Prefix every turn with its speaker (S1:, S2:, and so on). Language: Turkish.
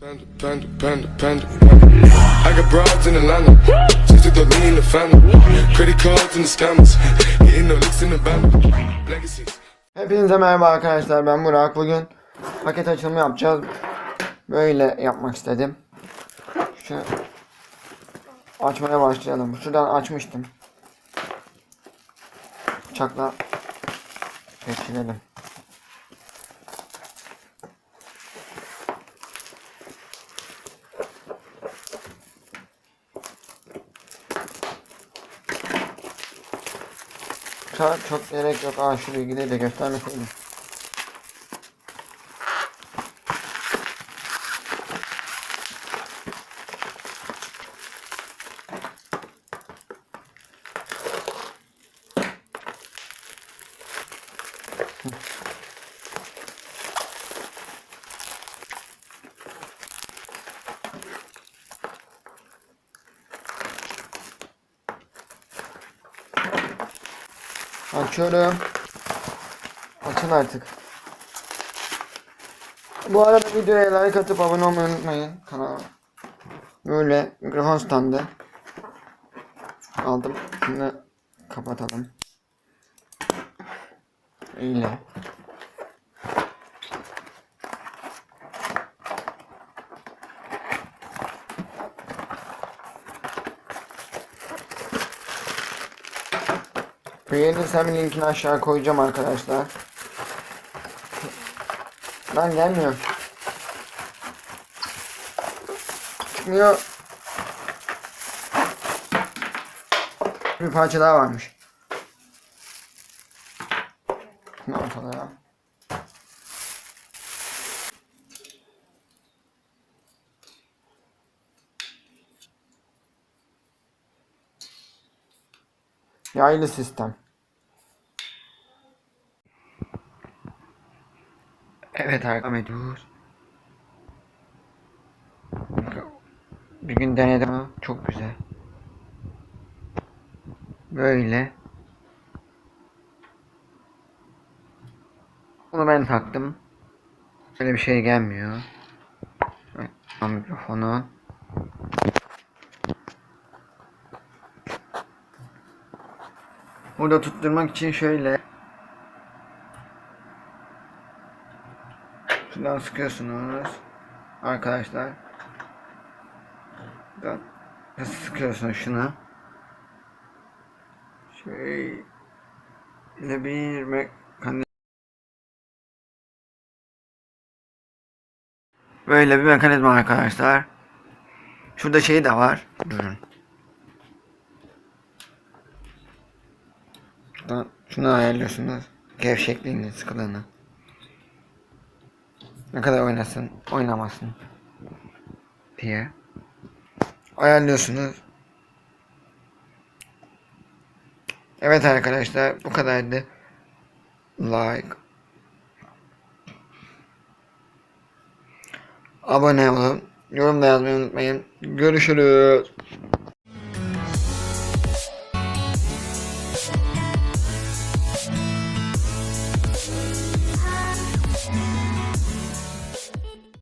S1: Panda, panda, panda, panda. I got broads in Atlanta. Just took the lean the family. Credit cards and the scammers. Hitting the licks in the band. Legacies.
S2: Hepinize merhaba arkadaşlar ben Burak bugün paket açılımı yapacağız böyle yapmak istedim şu açmaya başlayalım şuradan açmıştım bıçakla geçirelim Bıçağa çok gerek yok. Aa şu bilgileri de göstermeseydim Açıyorum. Açın artık. Bu arada videoya like atıp abone olmayı unutmayın kanala. Böyle mikrofon standı. Aldım. Şimdi kapatalım. İyle. Beğenirsem linkini aşağı koyacağım arkadaşlar. Lan gelmiyor. Çıkmıyor. Bir parça daha varmış. Ne ortada ya? Yaylı sistem. Evet devam ediyoruz. Bir gün denedim. Çok güzel. Böyle. Bunu ben taktım. Böyle bir şey gelmiyor. Evet, mikrofonu. Burada tutturmak için şöyle Şuradan sıkıyorsunuz arkadaşlar. Buradan sıkıyorsunuz şunu. Şöyle bir mekanizma Böyle bir mekanizma arkadaşlar. Şurada şey de var. Durun. Şuradan şunu ayarlıyorsunuz. Gevşekliğini, sıkılığını. Ne kadar oynasın, oynamasın diye ayarlıyorsunuz. Evet arkadaşlar bu kadardı. Like. Abone olun. Yorum da yazmayı unutmayın. Görüşürüz.